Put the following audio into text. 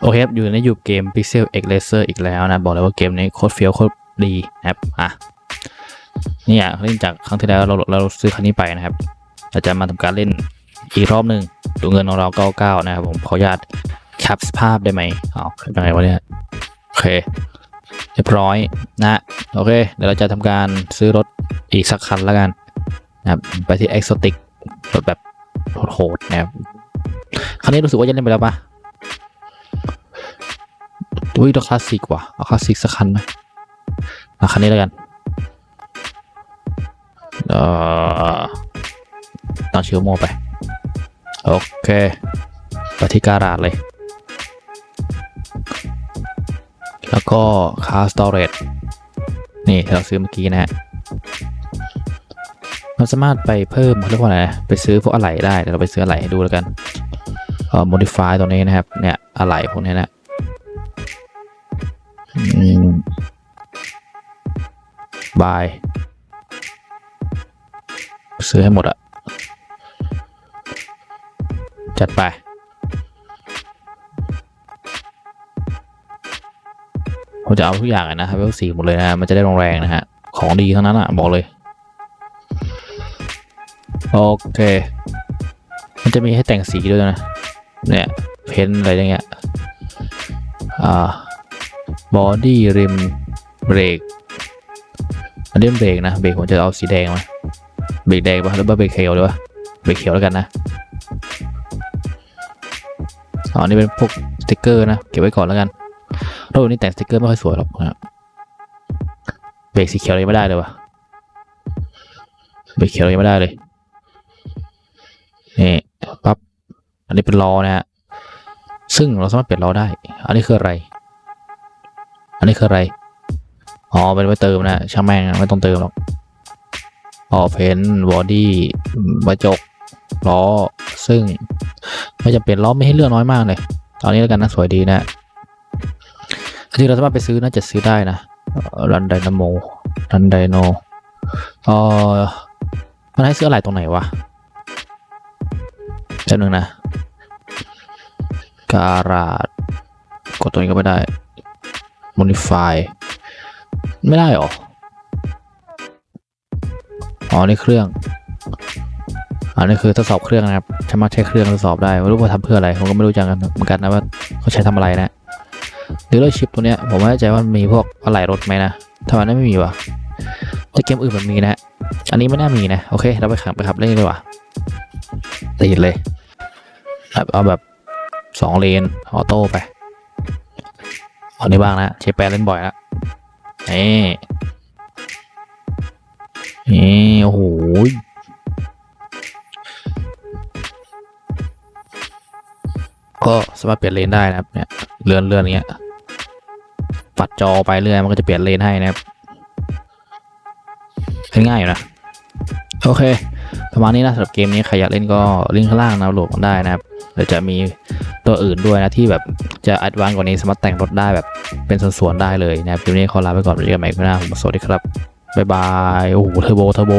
โอเคครับอยู่ในยู่เกม Pixel X Laser อีกแล้วนะ บอกเลยว่าเกมนี้โคตรเฟี้ยวโคตรดีนะครับอะนี่ยเล่นจากครั้งที่แล้วเราเราซื้อคันนี้ไปนะครับเราจะมาทำการเล่นอีกรอบหนึ่งตัวเงินของเรา99นะครับผมขออนุญาตแคปภาพได้ไหมอ๋อเป็นไงวะเนี่ยโอเคเรียบร้อยนะโอเค เดี๋ยวเราจะทำการซื้อรถอีกสักคันแล้วกันนะครับไปที่ Exotic รถแบบโหดๆนะครับคันนี้รู้สึกว่าจะเล่นไปแล้วปะ อุ้ยดอกคลาสสิกว่ะเอาคลาสสิกสักคันไหมเอาคันนี้แล้วกันเอ่อตั้งชื่อโมไป โอเคไปที่การาดเลย แล้วก็คาสตอเรจนี่เราซื้อเมื่อกี้นะฮะเราสามารถไปเพิ่มเขาเรียกว่าอะไรนะไปซื้อพวกอะไหล่ได้เดี๋ยวเราไปซื้ออะไหล่ให้ดูแล้วกันเอ่อ modify ตัวนี้นะครับ เนี่ยอะไหล่พวกนี้นะ บาย ซื้อให้หมดอะจัดไป ผมจะเอาทุกอย่างนะครับเวลสี่หมดเลยนะมันจะได้แรงๆนะฮะ ของดีทั้งนั้นอะบอกเลย โอเค มันจะมีให้แต่งสีด้วยนะ เนี่ย เพ้นอะไรอย่างเงี้ย อ่า บอดี้ริมเบรกอันนี้เป็นเบรกนะเบรกผมจะเอาสีแดงมาเบรกแดงป่ะหรือว่าเบรกเขียวดีวะเบรกเขียวแล้วกันนะอ๋อนี่เป็นพวกสติกเกอร์นะเก็บไว้ก่อนแล้วกันรถนี้แต่งสติกเกอร์ไม่ค่อยสวยหรอกนะเบรกสีเขียวยังไม่ได้เลยวะเบรกเขียวยังไม่ได้เลยนี่ปั๊บอันนี้เป็นล้อนะฮะซึ่งเราสามารถเปลี่ยนล้อได้ อันนี้คืออะไร นนี้คืออะไร อ๋อเป็นไว้เติมนะช่างแม่งไม่ต้องเติมหรอกอ๋อเพนบอดี้กระจกล้อซึ่งไม่จำเป็นล้อไม่ให้เลือกน้อยมากเลยตอนนี้แล้วกันนะสวยดีนะที่เราสามารถไปซื้อน่าจะซื้อได้นะรันไดนาโมรันไดโนเออมันให้ซื้ออะไรตรงไหนวะแป๊บนึงนะ การาดกดตัวนี้ก็ไม่ได้ modify ไม่ได้หรอ อ๋อ นี่เครื่อง อันนี้คือทดสอบเครื่องนะครับสามารถใช้เครื่องทดสอบได้ ไม่รู้ว่าทำเพื่ออะไร ผมก็ไม่รู้จักกันเหมือนกันนะว่าเขาใช้ทำอะไรนะหรือเลอชิปตัวเนี้ย ผมไม่แน่ใจว่ามีพวกอะไหล่รถไหมนะทำไมไม่มีวะแต่เกมอื่นมันมีนะ อันนี้ไม่น่ามีนะ โอเค เราไปขับไปขับเล่นดีกว่าตีดเลย เอาแบบสองเลน ออโต้ไป เอานี้บ้างนะเชฟแปนเล่นบ่อยแล้วนี่นี่โอ้โหก็สามารถเปลี่ยนเลนได้นะครับเนี่ยเลื่อนเลื่อนเงี้ยปัดจอไปเรื่อยมันก็จะเปลี่ยนเลนให้นะครับง่ายอยู่นะ โอเค ประมาณนี้นะสำหรับเกมนี้ใครอยากเล่นก็ลิงก์ข้างล่างนะโหลดกันได้นะครับเดี๋ยวจะมีตัวอื่นด้วยนะที่แบบจะอัดวานกว่านี้สามารถแต่งรถได้แบบเป็นส่วนๆได้เลยนะครับคลิปนี้ขอลาไปก่อนเจอกันใหม่ครั้งหน้าผมสวัสดีครับบ๊ายบายโอ้โหเทอร์โบเทอร์โบ